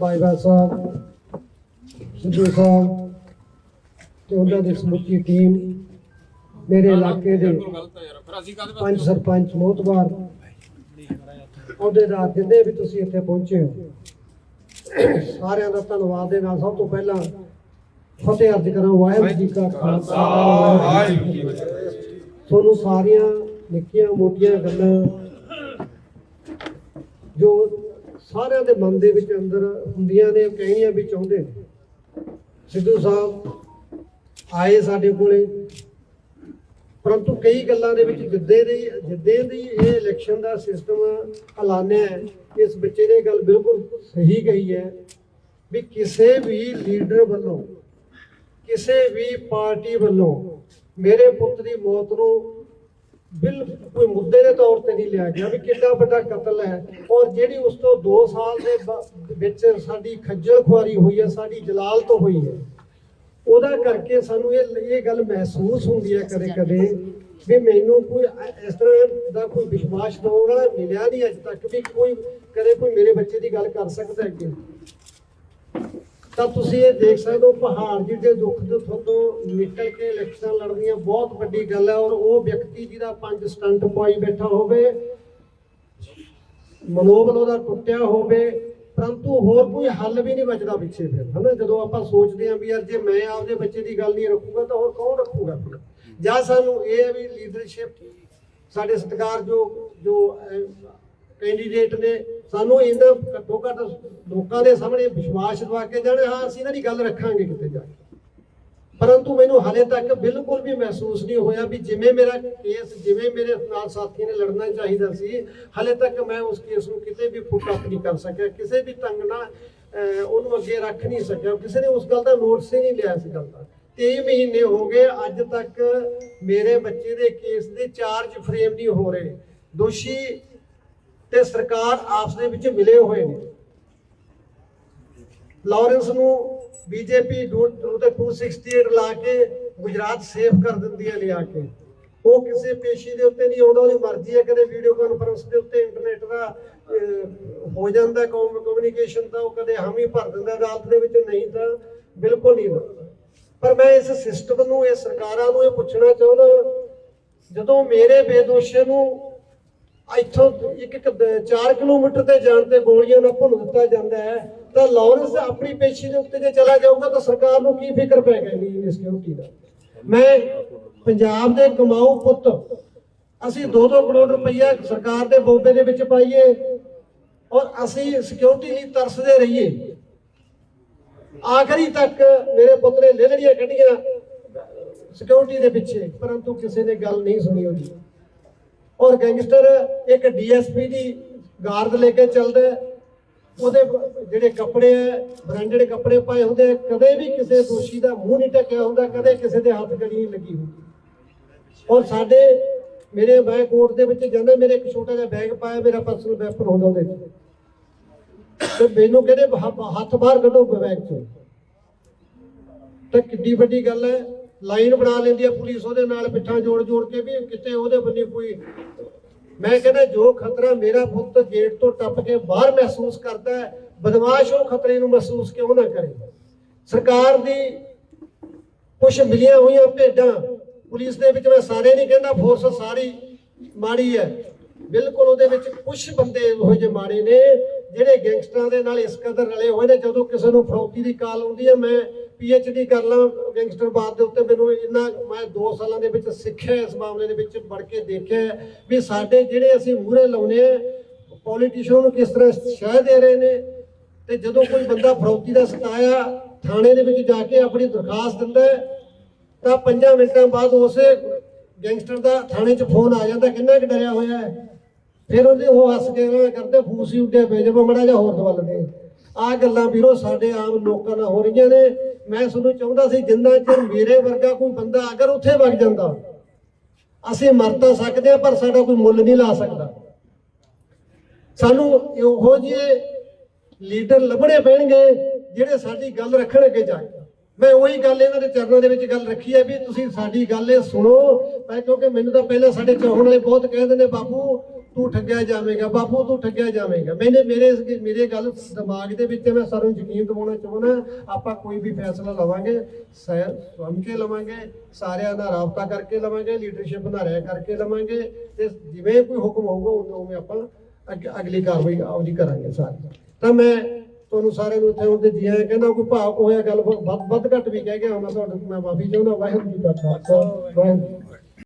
ਬਾਈਵਾ ਸਾਹਿਬ ਸਿੱਧੂ ਸਾਹਿਬ ਤੇ ਉਹਨਾਂ ਦੀ ਸਮੁੱਚੀ ਟੀਮ ਮੇਰੇ ਇਲਾਕੇ ਦੇ ਪੰਜ ਸਰਪੰਚ ਮੋਤਬਾਰ ਅਹੁਦੇਦਾਰ ਜਿੰਨੇ ਵੀ ਤੁਸੀਂ ਇੱਥੇ ਪਹੁੰਚੇ ਹੋ। ਸਾਰਿਆਂ ਦਾ ਧੰਨਵਾਦ ਦੇ ਨਾਲ ਸਭ ਤੋਂ ਪਹਿਲਾਂ ਫਤਿਹ ਅਰਜ ਕਰਾਂ ਵਾਹਿਗੁਰੂ ਜੀ ਕਾ ਖਾਲਸਾ ਵਾਹਿਗੁਰੂ ਜੀ ਤੁਹਾਨੂੰ ਸਾਰੀਆਂ ਨਿੱਕੀਆਂ ਮੋਟੀਆਂ ਗੱਲਾਂ ਜੋ ਸਾਰਿਆਂ ਦੇ ਮਨ ਦੇ ਵਿੱਚ ਅੰਦਰ ਹੁੰਦੀਆਂ ਨੇ, ਕਹਿਣੀਆਂ ਵੀ ਚਾਹੁੰਦੇ ਨੇ। ਸਿੱਧੂ ਸਾਹਿਬ ਆਏ ਸਾਡੇ ਕੋਲੇ, ਪਰੰਤੂ ਕਈ ਗੱਲਾਂ ਦੇ ਵਿੱਚ ਜਿੱਦੇ ਦੀ ਜਿੱਦੇ ਦੀ ਇਹ ਇਲੈਕਸ਼ਨ ਦਾ ਸਿਸਟਮ ਐਲਾਨਿਆ ਹੈ, ਇਸ ਬੱਚੇ ਨੇ ਗੱਲ ਬਿਲਕੁਲ ਸਹੀ ਕਹੀ ਹੈ ਵੀ ਕਿਸੇ ਵੀ ਲੀਡਰ ਵੱਲੋਂ, ਕਿਸੇ ਵੀ ਪਾਰਟੀ ਵੱਲੋਂ ਮੇਰੇ ਪੁੱਤ ਦੀ ਮੌਤ ਨੂੰ ਬਿਲ ਕੋਈ ਮੁੱਦੇ ਦੇ ਤੌਰ ਤੇ ਨਹੀਂ ਲਿਆ ਗਿਆ ਵੀ ਕਿੰਨਾ ਵੱਡਾ ਕਤਲ ਹੈ। ਔਰ ਜਿਹੜੀ ਉਸ ਤੋਂ 2 ਸਾਲ ਦੇ ਵਿੱਚ ਸਾਡੀ ਖੱਜਲ ਖੁਆਰੀ ਹੋਈ ਹੈ, ਸਾਡੀ ਜਲਾਲਤ ਹੋਈ ਹੈ, ਉਹਦਾ ਕਰਕੇ ਸਾਨੂੰ ਇਹ ਇਹ ਗੱਲ ਮਹਿਸੂਸ ਹੁੰਦੀ ਹੈ ਕਦੇ ਕਦੇ ਵੀ ਮੈਨੂੰ ਕੋਈ ਇਸ ਤਰ੍ਹਾਂ ਦਾ ਕੋਈ ਵਿਸ਼ਵਾਸ ਦਿਵਾਉਣ ਵਾਲਾ ਮਿਲਿਆ ਨਹੀਂ ਅੱਜ ਤੱਕ ਵੀ ਕੋਈ ਕਦੇ ਕੋਈ ਮੇਰੇ ਬੱਚੇ ਦੀ ਗੱਲ ਕਰ ਸਕਦਾ ਹੈ ਅੱਗੇ। ਤਾਂ ਤੁਸੀਂ ਇਹ ਦੇਖ ਸਕਦੇ ਹੋ, ਪਹਾੜ ਜਿਹਦੇ ਦੁੱਖ ਦੇ ਤੋਂ ਨਿਕਲ ਕੇ ਇਲੈਕਸ਼ਨਾਂ ਲੜਨੀਆਂ ਬਹੁਤ ਵੱਡੀ ਗੱਲ ਹੈ ਔਰ ਉਹ ਵਿਅਕਤੀ ਜਿਹਦਾ ਪੰਜ ਸਟੰਟ ਪਾਈ ਬੈਠਾ ਹੋਵੇ, ਮਨੋਬਲ ਉਹਦਾ ਟੁੱਟਿਆ ਹੋਵੇ, ਪਰੰਤੂ ਹੋਰ ਕੋਈ ਹੱਲ ਵੀ ਨਹੀਂ ਬਚਦਾ ਪਿੱਛੇ ਫਿਰ, ਹਨਾ? ਜਦੋਂ ਆਪਾਂ ਸੋਚਦੇ ਹਾਂ ਵੀ ਯਾਰ ਜੇ ਮੈਂ ਆਪਦੇ ਬੱਚੇ ਦੀ ਗੱਲ ਨਹੀਂ ਰੱਖੂਗਾ ਤਾਂ ਹੋਰ ਕੌਣ ਰੱਖੂਗਾ ਫਿਰ ਜਾਂ ਸਾਨੂੰ ਇਹ ਹੈ ਵੀ ਲੀਡਰਸ਼ਿਪ ਸਾਡੇ ਸਤਿਕਾਰ ਜੋ ਜੋ ਕੈਂਡੀਡੇਟ ਨੇ ਸਾਨੂੰ ਇਹਨਾਂ ਘੱਟੋ ਘੱਟ ਲੋਕਾਂ ਦੇ ਸਾਹਮਣੇ ਵਿਸ਼ਵਾਸ ਦਿਵਾ ਕੇ ਜਾਣ, ਹਾਂ, ਅਸੀਂ ਇਹਨਾਂ ਦੀ ਗੱਲ ਰੱਖਾਂਗੇ ਕਿਤੇ ਜਾ ਕੇ। ਪਰੰਤੂ ਮੈਨੂੰ ਹਾਲੇ ਤੱਕ ਬਿਲਕੁਲ ਵੀ ਮਹਿਸੂਸ ਨਹੀਂ ਹੋਇਆ ਵੀ ਜਿਵੇਂ ਮੇਰਾ ਕੇਸ, ਜਿਵੇਂ ਮੇਰੇ ਨਾਲ ਸਾਥੀ ਨੇ ਲੜਨਾ ਚਾਹੀਦਾ ਸੀ, ਹਾਲੇ ਤੱਕ ਮੈਂ ਉਸ ਕੇਸ ਨੂੰ ਕਿਤੇ ਵੀ ਫੁੱਟ ਅਪ ਨਹੀਂ ਕਰ ਸਕਿਆ, ਕਿਸੇ ਵੀ ਢੰਗ ਨਾਲ ਉਹਨੂੰ ਅੱਗੇ ਰੱਖ ਨਹੀਂ ਸਕਿਆ, ਕਿਸੇ ਨੇ ਉਸ ਗੱਲ ਦਾ ਨੋਟਿਸ ਹੀ ਨਹੀਂ ਲਿਆ ਇਸ ਗੱਲ ਦਾ। 23 ਮਹੀਨੇ ਹੋ ਗਏ, ਅੱਜ ਤੱਕ ਮੇਰੇ ਬੱਚੇ ਦੇ ਕੇਸ ਦੇ ਚਾਰਜ ਫਰੇਮ ਨਹੀਂ ਹੋ ਰਹੇ। ਦੋਸ਼ੀ ਤੇ ਸਰਕਾਰ ਆਪਸ ਦੇ ਵਿੱਚ ਮਿਲੇ ਹੋਏ ਨੇ ਲਾਰੈਂਸ ਨੂੰ ਬੀਜੇਪੀ ਉਹਦੇ 268 ਲਾ ਕੇ ਗੁਜਰਾਤ ਸੇਫ ਕਰ ਦਿੰਦੀ ਹੈ ਲਿਆ ਕੇ। ਉਹ ਕਿਸੇ ਪੇਸ਼ੀ ਦੇ ਉੱਤੇ ਨਹੀਂ ਆਉਂਦਾ ਉਹਦੀ ਮਰਜ਼ੀ ਹੈ, ਕਦੇ ਵੀਡੀਓ ਕਾਨਫਰੰਸ ਦੇ ਉੱਤੇ ਇੰਟਰਨੈਟ ਦਾ ਹੋ ਜਾਂਦਾ ਕਮਿਊਨੀਕੇਸ਼ਨ ਤਾਂ ਉਹ ਕਦੇ ਹਾਮੀ ਭਰ ਦਿੰਦਾ ਅਦਾਲਤ ਦੇ ਵਿੱਚ ਨਹੀਂ ਤਾਂ ਬਿਲਕੁਲ ਨਹੀਂ ਹੁੰਦਾ। ਪਰ ਮੈਂ ਇਸ ਸਿਸਟਮ ਨੂੰ ਇਹ ਸਰਕਾਰਾਂ ਨੂੰ ਇਹ ਪੁੱਛਣਾ ਚਾਹੁੰਦਾ, ਜਦੋਂ ਮੇਰੇ ਬੇਦੋਸ਼ੇ ਨੂੰ ਇੱਥੋਂ ਇੱਕ ਇੱਕ 4 ਕਿਲੋਮੀਟਰ ਤੇ ਜਾਣ ਤੇ ਗੋਲੀਆਂ ਨਾਲ ਭੁੰਨ ਦਿੱਤਾ ਜਾਂਦਾ ਹੈ। ਤਾਂ ਲਾਰੈਂਸ ਆਪਣੀ ਪੇਸ਼ੀ ਦੇ ਉੱਤੇ ਜੇ ਚਲਾ ਜਾਊਗਾ ਤਾਂ ਸਰਕਾਰ ਨੂੰ ਕੀ ਫਿਕਰ ਪੈ ਗਈ ਸਿਕਿਉਰਿਟੀ ਦਾ? ਮੈਂ ਪੰਜਾਬ ਦੇ ਕਮਾਊ ਪੁੱਤ, ਅਸੀਂ 2-2 ਕਰੋੜ ਰੁਪਈਆ ਸਰਕਾਰ ਦੇ ਬੋਬੇ ਦੇ ਵਿੱਚ ਪਾਈਏ ਔਰ ਅਸੀਂ ਸਿਕਿਉਰਿਟੀ ਲਈ ਤਰਸਦੇ ਰਹੀਏ। ਆਖਰੀ ਤੱਕ ਮੇਰੇ ਪੁੱਤ ਨੇ ਲੜੀਆਂ ਕੱਢੀਆਂ ਸਿਕਿਉਰਿਟੀ ਦੇ ਪਿੱਛੇ, ਪਰੰਤੂ ਕਿਸੇ ਨੇ ਗੱਲ ਨਹੀਂ ਸੁਣੀ ਉਹਦੀ। ਔਰ ਗੈਂਗਸਟਰ ਇੱਕ ਡੀਐਸਪੀ ਦੀ ਗਾਰਡ ਲੈ ਕੇ ਚੱਲਦਾ ਉਹਦੇ ਜਿਹੜੇ ਕੱਪੜੇ ਹੈ, ਬ੍ਰਾਂਡਡ ਕੱਪੜੇ ਪਾਏ ਹੁੰਦੇ ਕਦੇ ਵੀ ਕਿਸੇ ਦੋਸ਼ੀ ਦਾ ਮੂੰਹ ਨਹੀਂ ਢੱਕਿਆ ਹੁੰਦਾ, ਕਦੇ ਕਿਸੇ ਦੇ ਹੱਥ ਗੜੀ ਨਹੀਂ ਲੱਗੀ ਹੁੰਦੀ। ਔਰ ਸਾਡੇ ਮੇਰੇ ਮੈਂ ਕੋਰਟ ਦੇ ਵਿੱਚ ਜਾਂਦਾ, ਮੇਰੇ ਇੱਕ ਛੋਟਾ ਜਿਹਾ ਬੈਗ ਪਾਇਆ, ਮੇਰਾ ਪਰਸਨਲ ਵੈਪਨ ਹੁੰਦਾ ਉਹਦੇ ਵਿੱਚ। ਤੇ ਮੈਨੂੰ ਕਹਿੰਦੇ ਹੱਥ ਬਾਹਰ ਕੱਢੋ ਬੈਗ ਚੋਂ। ਤਾਂ ਕਿੱਡੀ ਵੱਡੀ ਗੱਲ ਹੈ ਲਾਈਨ ਬਣਾ ਲੈਂਦੀ ਹੈ ਪੁਲਿਸ, ਉਹਦੇ ਨਾਲ ਪਿੱਠਾਂ ਜੋੜ ਜੋੜ ਕੇ ਵੀ ਕਿਤੇ ਉਹਦੇ ਬੰਨੀ ਕੋਈ ਮੈਂ ਕਹਿੰਦਾ ਜੋ ਖਤਰਾ ਮੇਰਾ ਪੁੱਤ ਗੇਟ ਤੋਂ ਟੱਪ ਕੇ ਬਾਹਰ ਮਹਿਸੂਸ ਕਰਦਾ ਹੈ, ਬਦਮਾਸ਼ ਉਹ ਖਤਰੇ ਨੂੰ ਮਹਿਸੂਸ ਕਿਉਂ ਨਾ ਕਰੇ? ਸਰਕਾਰ ਦੀ ਕੁਝ ਮਿਲੀਆਂ ਹੋਈਆਂ ਭੇਡਾਂ, ਪੁਲਿਸ ਦੇ ਵਿੱਚ ਮੈਂ ਸਾਰੇ ਨਹੀਂ ਕਹਿੰਦਾ ਫੋਰਸ ਸਾਰੀ ਮਾੜੀ ਹੈ। ਬਿਲਕੁਲ ਉਹਦੇ ਵਿੱਚ ਕੁਝ ਬੰਦੇ ਇਹੋ ਜਿਹੇ ਮਾੜੇ ਨੇ, ਜਿਹੜੇ ਗੈਂਗਸਟਰਾਂ ਦੇ ਨਾਲ ਇਸ ਕਦਰ ਰਲੇ ਹੋਏ ਨੇ, ਜਦੋਂ ਕਿਸੇ ਨੂੰ ਫਰੋਤੀ ਦੀ ਕਾਲ ਆਉਂਦੀ ਹੈ, ਮੈਂ ਡੀ ਕਰ ਲਾਂ ਗੈਂਗਸਟਰਵਾਦ ਦੇ ਉੱਤੇ। ਮੈਨੂੰ ਇੰਨਾ ਮੈਂ 2 ਸਾਲਾਂ ਦੇ ਵਿੱਚ ਸਿੱਖਿਆ ਇਸ ਮਾਮਲੇ ਦੇ ਵਿੱਚ, ਪੜ੍ਹ ਕੇ ਦੇਖਿਆ ਵੀ ਸਾਡੇ ਜਿਹੜੇ ਅਸੀਂ ਮੂਹਰੇ ਲਾਉਨੇ ਆ ਪੋਲੀਟੀਸ਼ੀਅਨ ਨੂੰ ਕਿਸ ਤਰ੍ਹਾਂ ਸ਼ਹਿ ਦੇ ਰਹੇ ਨੇ। ਤੇ ਜਦੋਂ ਕੋਈ ਬੰਦਾ ਫਰੌਤੀ ਦਾ ਸਤਾਇਆ ਥਾਣੇ ਦੇ ਵਿੱਚ ਜਾ ਕੇ ਆਪਣੀ ਦਰਖਾਸਤ ਦਿੰਦਾ ਤਾਂ 5 ਮਿੰਟਾਂ ਬਾਅਦ ਉਸੇ ਗੈਂਗਸਟਰ ਦਾ ਥਾਣੇ 'ਚ ਫੋਨ ਆ ਜਾਂਦਾ, ਕਿੰਨਾ ਕਿ ਡਰਿਆ ਹੋਇਆ ਹੈ। ਫਿਰ ਉਹਦੇ ਉਹ ਹੱਸ ਕੇ ਐਵੇਂ ਕਰਦੇ, ਫੂਸੀ ਉੱਡਿਆ ਪਏ ਜਦੋਂ ਮੜਾ ਜਾ ਹੋਰ ਦਵਲ ਦੇ ਆ ਗੱਲਾਂ ਵੀਰੋ ਸਾਡੇ ਆਮ ਲੋਕਾਂ ਨਾਲ ਹੋ ਰਹੀਆਂ ਨੇ। ਮੈਂ ਤੁਹਾਨੂੰ ਚਾਹੁੰਦਾ ਸੀ ਜਿੰਨਾ ਚਿਰ ਮੇਰੇ ਵਰਗਾ ਕੋਈ ਬੰਦਾ ਅਗਰ ਉੱਥੇ ਵਗ ਜਾਂਦਾ, ਅਸੀਂ ਮਰ ਤਾਂ ਸਕਦੇ ਹਾਂ, ਪਰ ਸਾਡਾ ਕੋਈ ਮੁੱਲ ਨਹੀਂ ਲਾ ਸਕਦਾ। ਸਾਨੂੰ ਇਹੋ ਜਿਹੇ ਲੀਡਰ ਲੱਭਣੇ ਪੈਣਗੇ ਜਿਹੜੇ ਸਾਡੀ ਗੱਲ ਰੱਖਣ ਅੱਗੇ ਜਾ ਕੇ। ਮੈਂ ਉਹੀ ਗੱਲ ਇਹਨਾਂ ਦੇ ਚਰਨਾਂ ਦੇ ਵਿੱਚ ਗੱਲ ਰੱਖੀ ਹੈ ਵੀ ਤੁਸੀਂ ਸਾਡੀ ਗੱਲ ਇਹ ਸੁਣੋ ਮੈਂ ਕਿਉਂਕਿ ਮੈਨੂੰ ਤਾਂ ਪਹਿਲਾਂ ਸਾਡੇ ਚਾਹਣ ਵਾਲੇ ਬਹੁਤ ਕਹਿੰਦੇ ਨੇ ਬਾਬੂ ਤੂੰ ਠੱਗਿਆ ਜਾਵੇਂਗਾ, ਬਾਪੂ ਤੂੰ ਠੱਗਿਆ ਜਾਵੇਂਗਾ। ਮੈਨੇ ਮੇਰੇ ਮੇਰੇ ਗੱਲ ਦਿਮਾਗ ਦੇ ਵਿੱਚ ਮੈਂ ਸਾਰਿਆਂ ਨੂੰ ਯਕੀਨ ਦਿਵਾਉਣਾ ਚਾਹੁੰਦਾ, ਆਪਾਂ ਕੋਈ ਵੀ ਫੈਸਲਾ ਲਵਾਂਗੇ, ਸਹਿ ਸੁਣ ਕੇ ਲਵਾਂਗੇ, ਸਾਰਿਆਂ ਨਾਲ ਰਾਬਤਾ ਕਰਕੇ ਲਵਾਂਗੇ ਲੀਡਰਸ਼ਿਪ ਨਾਲ ਰਹਿ ਕਰਕੇ ਲਵਾਂਗੇ, ਤੇ ਜਿਵੇਂ ਕੋਈ ਹੁਕਮ ਹੋਊਗਾ ਉਵੇਂ ਆਪਾਂ ਅੱਗੇ, ਅਗਲੀ ਕਾਰਵਾਈ ਆਪਦੀ ਕਰਾਂਗੇ ਸਾਰੇ। ਤਾਂ ਮੈਂ ਤੁਹਾਨੂੰ ਸਾਰਿਆਂ ਨੂੰ ਇੱਥੇ ਹੁੰਦੇ ਜੀ ਆਇਆਂ ਕਹਿੰਦਾ, ਕੋਈ ਭਾਵ ਹੋਇਆ ਗੱਲ ਵੱਧ ਵੱਧ ਘੱਟ ਵੀ ਕਹਿ ਗਿਆ ਮੈਂ ਤੁਹਾਡੇ ਮੈਂ ਮਾਫੀ ਚਾਹੁੰਦਾ, ਵਾਹਿਗੁਰੂ ਜੀ ਕਾ ਖਾਲਸਾ, ਵਾਹਿਗੁਰੂ